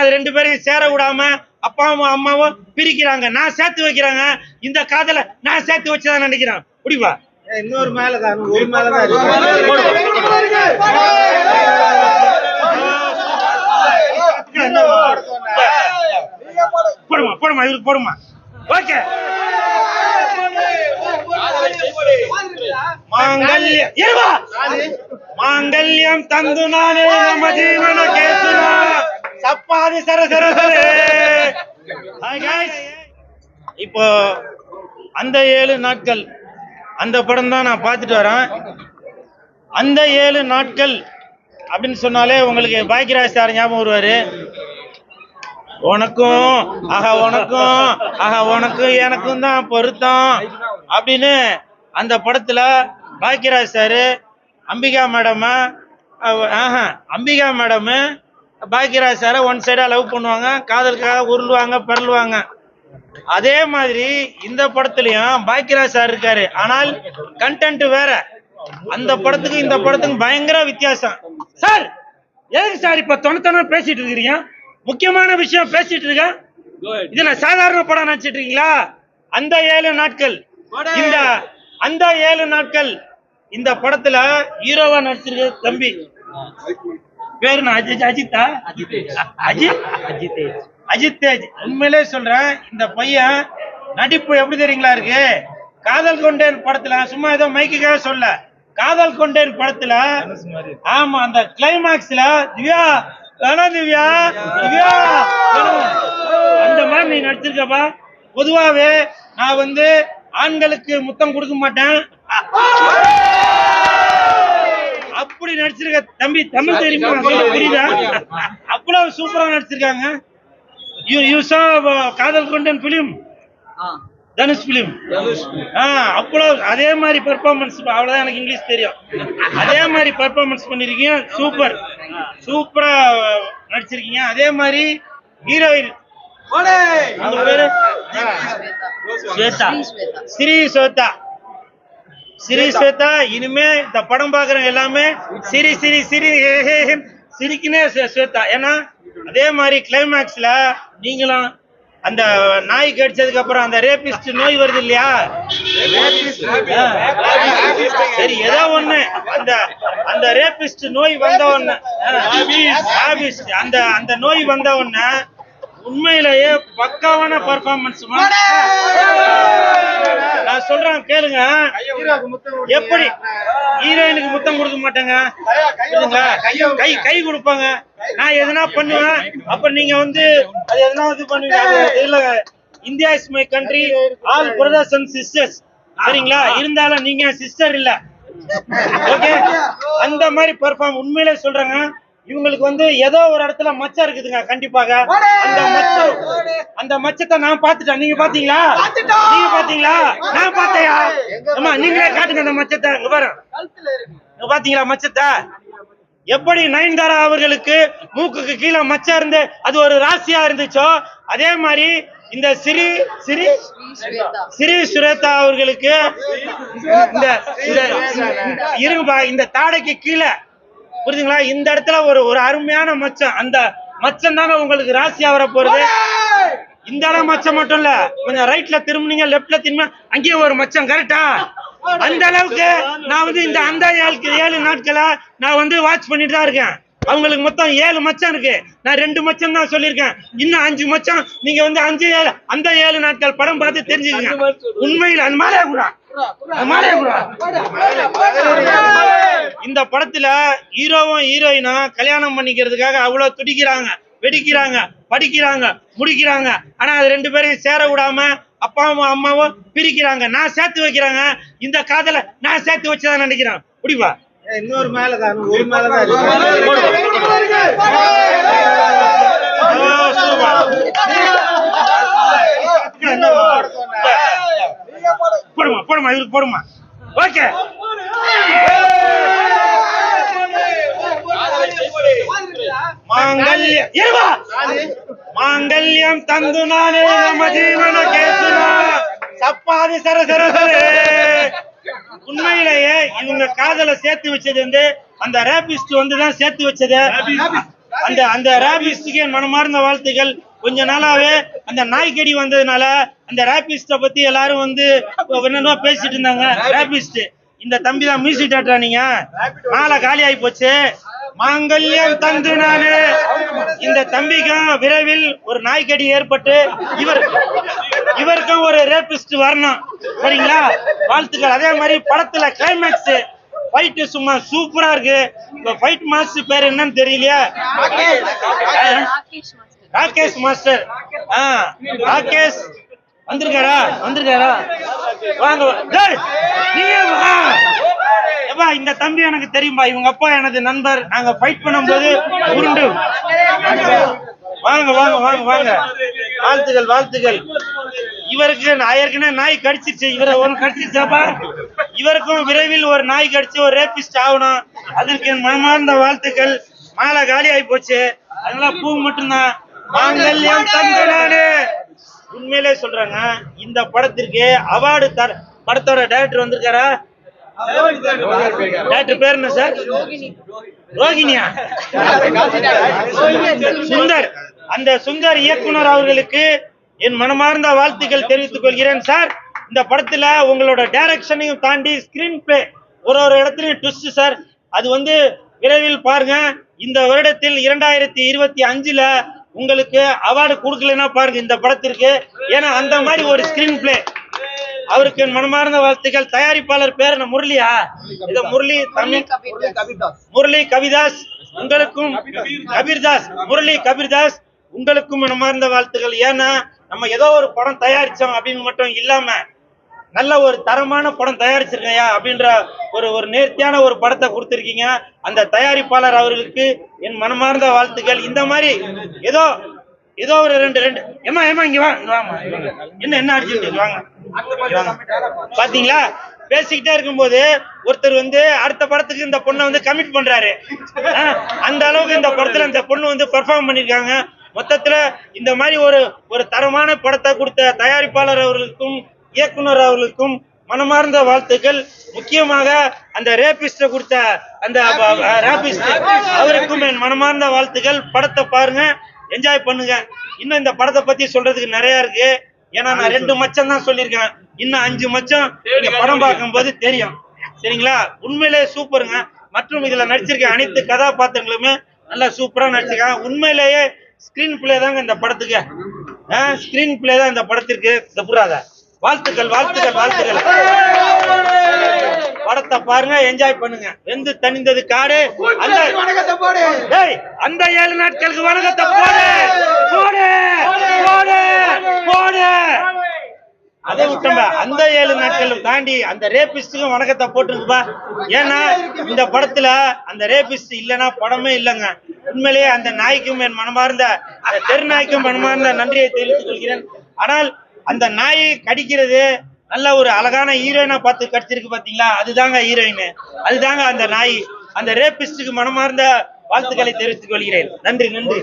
அது ரெண்டு பேரையும் சேர விடாம அப்பாவும் அம்மாவும் பிரிக்கிறாங்க. நான் சேர்த்து வைக்கிறாங்க. இந்த காதல நான் சேர்த்து வச்சுதான் நினைக்கிறேன். புடிப்பா இன்னொரு மேலதான். ஒரு மேலதான் போடுமா போடுமா இவருக்கு போடுமா. ஓகே. மாங்கல்யம் மாங்கல்யம் தந்து நானே நம்ம ஜீவன கேசுனா சப்பாதி சர சர சரே. இப்போ அந்த ஏழு நாட்கள் அந்த படம் தான் நான் பார்த்துட்டு வரேன். அந்த ஏழு நாட்கள் அப்படின்னு சொன்னாலே உங்களுக்கு பாக்கியராஜ் சார் ஞாபகம் வருவாரு. உனக்கும் ஆஹா உனக்கும் ஆஹா உனக்கும் எனக்கும் தான் பொருத்தம் அப்படின்னு அந்த படத்துல பாக்கியராஜ் சார் அம்பிகா மேடம் ஆஹா அம்பிகா மேடமு பாக்கியராஜ் சாரை ஒன் சைடா லவ் பண்ணுவாங்க காதலுக்காக உருளுவாங்க பரலுவாங்க அதே மாதிரி இந்த படத்துலயும் பாக்கியராஜ் சார் இருக்காரு. ஆனால் கண்டென்ட் வேற. அந்த படத்துக்கு இந்த படத்துக்கு பயங்கர வித்தியாசம். சார் எதுக்கு சார் இப்ப தொணத்தொண பேசிட்டு இருக்கிறீங்க? முக்கியமான விஷயம் பேசிட்டு இருக்கேன் இது நான் சாதாரண படம் நினைச்சிட்டு இருக்கீங்களா? அந்த ஏழு நாட்கள். இந்த அந்த ஏழு நாட்கள். இந்த படத்துல ஹீரோவா நடிச்சிருக்க தம்பி. பேரு நான் அஜித் அஜித்தா? அஜித் அஜித்? அஜித் தேஜ் உண்மையிலே சொல்றேன் இந்த பையன் நடிப்பு எப்படி தெரியுங்களா இருக்கு? காதல் கொண்டேன் படத்துல சும்மா ஏதோ மைக்குக்காக சொல்ல. காதல் கொண்டேன் படத்துல ஆமா அந்த கிளைமாக்ஸ்ல திவ்யா வேணா திவ்யா திவ்யா. அந்த மாதிரி நீ நடிச்சிருக்கப்பா. பொதுவாவே நான் வந்து ஆண்களுக்கு முத்தம் கொடுக்க மாட்டேன். அப்படி நடிச்சிருக்க தம்பி தமிழ் தெரியுமா? புரியுதா? அவ்வளவு சூப்பரா நடிச்சிருக்காங்க. யூ யூ சா காதல் கொண்டன் பிலிம் தனுஷ் பிலிம் அவ்வளவு அதே மாதிரி பெர்ஃபார்மன்ஸ் அவ்வளவுதான் எனக்கு இங்கிலீஷ் தெரியும். அதே மாதிரி பெர்ஃபார்மன்ஸ் பண்ணிருக்கீங்க. சூப்பர் சூப்பரா நடிச்சிருக்கீங்க. அதே மாதிரி ஹீரோயின் ஸ்வேதா. ஸ்ரீ ஸ்வேதா. சிரி ஸ்வேதா இனிமே இந்த படம் பாக்குறவங்க எல்லாமே சிரி சிரி சிரி ஹே, ஹே, ஹே, சிரிக்குனே ஸ்வே- ஸ்வேதா ஏன்னா அதே மாதிரி கிளைமேக்ஸ்ல நீங்களும் அந்த நாய் கடிச்சதுக்கு அப்புறம் அந்த ரேபிஸ்ட் நோய் வருது இல்லையா. சரி ஏதோ ஒண்ணு. அந்த அந்த ரேபிஸ்ட் நோய் வந்த உடனே அந்த அந்த நோய் வந்த உடனே உண்மையிலேயே பக்காவான பர்ஃபார்மன்ஸ் நான் சொல்றேன் கேளுங்க. எப்படி? ஹீரோயினுக்கு முத்தம் கொடுக்க மாட்டாங்க? கை கை கொடுப்பாங்க. நான் எதனா பண்ணுவேன் அப்ப நீங்க வந்து அது எதனா இது பண்ணுவீங்க. இல்ல India is my country all brothers and sisters சரிங்களா? இருந்தாலும் நீங்க சிஸ்டர் இல்ல. ஓகே அந்த மாதிரி பெர்ஃபார்ம் உண்மையிலே சொல்றேங்க. இவங்களுக்கு வந்து ஏதோ ஒரு இடத்துல மச்சம் இருக்குதுங்க கண்டிப்பாக. அந்த மச்சம். அந்த மச்சத்தை நான் பார்த்துட்டேன். நீங்க பாத்தீங்களா நீங்க பாத்தீங்களா நான் பார்த்தையா? ஆமா நீங்களே காட்டுங்க அந்த மச்சத்தை. இங்க பாரு. பாத்தீங்களா மச்சத்தை? எப்படி நயன்தாரா அவர்களுக்கு மூக்குக்கு கீழே மச்சம் இருந்து அது ஒரு ராசியா இருந்துச்சோ அதே மாதிரி இந்த சிறி சிறி சிறி சுரேதா அவர்களுக்கு இந்த இருங்கப்பா இந்த தாடைக்கு கீழே புரியுதுங்களா இந்த இடத்துல ஒரு ஒரு அருமையான மச்சம். அந்த மச்சம் தாங்க உங்களுக்கு ராசியா வர போறது. இந்த இடம் மச்சம் மட்டும் இல்ல. கொஞ்சம் ரைட்ல திரும்பினீங்க லெப்ட்ல திரும்ப அங்கேயும் ஒரு மச்சம் கரெக்டா அந்த அளவுக்கு நான் வந்து இந்த அந்த ஏழு ஏழு நாட்களா நான் வந்து வாட்ச் பண்ணிட்டு தான் இருக்கேன். அவங்களுக்கு மொத்தம் ஏழு மச்சம் இருக்கு. நான் ரெண்டு மச்சம் தான் சொல்லியிருக்கேன். இன்னும் அஞ்சு மச்சம். நீங்க வந்து அஞ்சு ஏழு அந்த ஏழு நாட்கள் படம் பார்த்து தெரிஞ்சுக்கங்க. உண்மையில் அந்த கூட. கூட. இந்த படத்துல ஹீரோவும் ஹீரோயினும் கல்யாணம் பண்ணிக்கிறதுக்காக அவ்வளவு துடிக்கிறாங்க வெடிக்கிறாங்க படிக்கிறாங்க முடிக்கிறாங்க. ஆனா அது ரெண்டு பேரையும் சேர விடாம அப்பாவும் அம்மாவும் பிரிக்கிறாங்க. நான் சேர்த்து வைக்கிறாங்க. இந்த காதல நான் சேர்த்து வச்சுதான் நினைக்கிறேன். புடிப்பா இன்னொரு மேல தான் ஒரு மேல தான் போடுமா போடுமா இதுக்கு போடுமா ஓகே மாங்கல்யம் இருவா மாங்கல்யம் தந்து நானே நம்ம ஜீவன கேசுனா சப்பாதி சர சர சரே உண்மையிலேயே இவங்க காதல சேர்த்து வச்சது வந்து அந்த ரேபிஸ்ட் வந்து தான் சேர்த்து வச்சது. அந்த அந்த ரேபிஸ்டுக்கு என் மனமார்ந்த வாழ்த்துக்கள். கொஞ்ச நாளாவே அந்த நாய்க்கடி வந்ததுனால அந்த ரேபிஸ்ட பத்தி எல்லாரும் வந்து என்னென்ன பேசிட்டு இருந்தாங்க. ரேபிஸ்ட் இந்த தம்பி தான் மியூசிக் டாக்டரா நீங்க? மாலை காலி ஆகி போச்சு. மாங்கல்யம் தந்து நானு இந்த தம்பிக்கும் விரைவில் ஒரு நாய்க்கடி ஏற்பட்டு இவர் இவருக்கும் ஒரு ரேபிஸ்ட் வரணும். சரிங்களா? வாழ்த்துக்கள். அதே மாதிரி படத்துல கிளைமேக்ஸ் ஃபைட் சும்மா சூப்பரா இருக்கு. இந்த ஃபைட் மாஸ்டர் பேர் என்னன்னு தெரியலையா? ராகேஷ் மாஸ்டர். ஆ ராகேஷ். வந்திருக்காரா? வந்திருக்காரா? வாங்க வா. அப்பா இந்த தம்பி எனக்கு தெரியும்பா இவங்க அப்பா எனது நண்பர். நாங்க ஃபைட் பண்ணும்போது உருண்டு. வாங்க வாங்க வாங்க வாங்க. வாழ்த்துகள் வாழ்த்துகள் இவருக்கு நான் ஏற்கனவே நாய் கடிச்சிருச்சு. இவரை ஒரு கடிச்சிருச்சாப்பா? இவருக்கும் விரைவில் ஒரு நாய் கடிச்சு ஒரு ரேபிஸ்ட் ஆகணும். அதற்கு என் மனமார்ந்த வாழ்த்துக்கள். மாலை காலி ஆகி போச்சு. அதனால பூ மட்டும்தான். மாங்கல்யம் தந்தனானே உண்மையிலே சொல்றாங்க இந்த படத்திற்கு அவார்டு தர படத்தோட டைரக்டர் வந்திருக்காரா? டாக்டர் பேர் என்ன சார்? ரோகிணியா சுந்தர். அந்த சுந்தர் இயக்குனர் அவர்களுக்கு என் மனமார்ந்த வாழ்த்துக்கள் தெரிவித்துக் கொள்கிறேன் சார். இந்த படத்துல உங்களோட டைரக்ஷனையும் தாண்டி ஸ்கிரீன் பிளே ஒரு ஒரு இடத்துலயும் ட்விஸ்ட் சார். அது வந்து விரைவில் பாருங்க. இந்த வருடத்தில் இரண்டாயிரத்தி இருபத்தி அஞ்சுல உங்களுக்கு அவார்டு கொடுக்கலன்னா பாருங்க இந்த படத்திற்கு. ஏன்னா அந்த மாதிரி ஒரு ஸ்கிரீன் பிளே அவருக்கு என் மனமார்ந்த வாழ்த்துக்கள். தயாரிப்பாளர் பேர் என்ன? முரளியா? இது முரளி தமிழ் முரளி கவிதாஸ் உங்களுக்கும் கபீர்தாஸ் முரளி கபீர்தாஸ் உங்களுக்கும் மனமார்ந்த வாழ்த்துக்கள். ஏன்னா நம்ம ஏதோ ஒரு படம் தயாரிச்சோம் அப்படின்னு மட்டும் இல்லாம நல்ல ஒரு தரமான படம் தயாரிச்சிருக்கையா அப்படின்ற ஒரு ஒரு நேர்த்தியான ஒரு படத்தை கொடுத்திருக்கீங்க. அந்த தயாரிப்பாளர் அவர்களுக்கு என் மனமார்ந்த வாழ்த்துக்கள். இந்த மாதிரி ஏதோ ஏதோ ஒரு ரெண்டு ரெண்டு. ஏமா ஏமா இங்க வா இங்க என்ன என்ன அடிச்சுட்டு வாங்க. பாத்தீங்களா? பேசிக்கிட்டே இருக்கும்போது ஒருத்தர் வந்து அடுத்த படத்துக்கு இந்த பொண்ணை வந்து கமிட் பண்றாரு. அந்த அளவுக்கு இந்த படத்துல இந்த பொண்ணு வந்து பெர்ஃபார்ம் பண்ணிருக்காங்க. மொத்தத்துல இந்த மாதிரி ஒரு ஒரு தரமான படத்தை கொடுத்த தயாரிப்பாளர் அவர்களுக்கும் இயக்குனர் அவர்களுக்கும் மனமார்ந்த வாழ்த்துக்கள். முக்கியமாக அந்த ரேபிஸ்ட கொடுத்த அந்த ரேபிஸ்ட் அவருக்கும் என் மனமார்ந்த வாழ்த்துக்கள். படத்தை பாருங்க. என்ஜாய் பண்ணுங்க. இன்னும் இந்த படத்தை பத்தி சொல்றதுக்கு நிறைய இருக்கு. ஏன்னா நான் ரெண்டு மச்சம் தான் சொல்லியிருக்கேன் இன்னும் அஞ்சு மச்சம் நீங்க படம் பார்க்கும்போது தெரியும். சரிங்களா? உண்மையிலே சூப்பருங்க. மற்றும் இதுல நடிச்சிருக்க அனைத்து கதாபாத்திரங்களுமே நல்லா சூப்பரா நடிச்சிருக்காங்க. உண்மையிலேயே ஸ்கிரீன் பிளே தாங்க இந்த படத்துக்கு. ஸ்கிரீன் பிளே தான் இந்த படத்திற்கு. இந்த புறாத. வாழ்த்துக்கள் வாழ்த்துக்கள் வாழ்த்துக்கள். படத்தை பாருங்க என்ஜாய் பண்ணுங்க. வெந்து தணிந்தது காடு. அந்த டேய், அந்த ஏழு நாட்களுக்கு வணக்கத்தை அதை விட்டோம்பா அந்த ஏழு நாட்களும் தாண்டி அந்த ரேபிஸ்டுக்கும் வணக்கத்தை போட்டுருக்குப்பா ஏன்னா இந்த படத்துல அந்த ரேபிஸ்ட் இல்லைன்னா படமே இல்லைங்க. உண்மையிலேயே அந்த நாய்க்கும் என் மனமார்ந்த அந்த தெரு நாய்க்கும் மனமார்ந்த நன்றியை தெரிவித்துக் கொள்கிறேன். ஆனால் அந்த நாயை கடிக்கிறது நல்ல ஒரு அழகான ஹீரோயினா பார்த்து கடிச்சிருக்கு பாத்தீங்களா? அதுதாங்க ஹீரோயின் அதுதாங்க அந்த நாய். அந்த ரேபிஸ்டுக்கு மனமார்ந்த வாழ்த்துக்களை தெரிவித்துக் கொள்கிறேன். நன்றி நன்றி.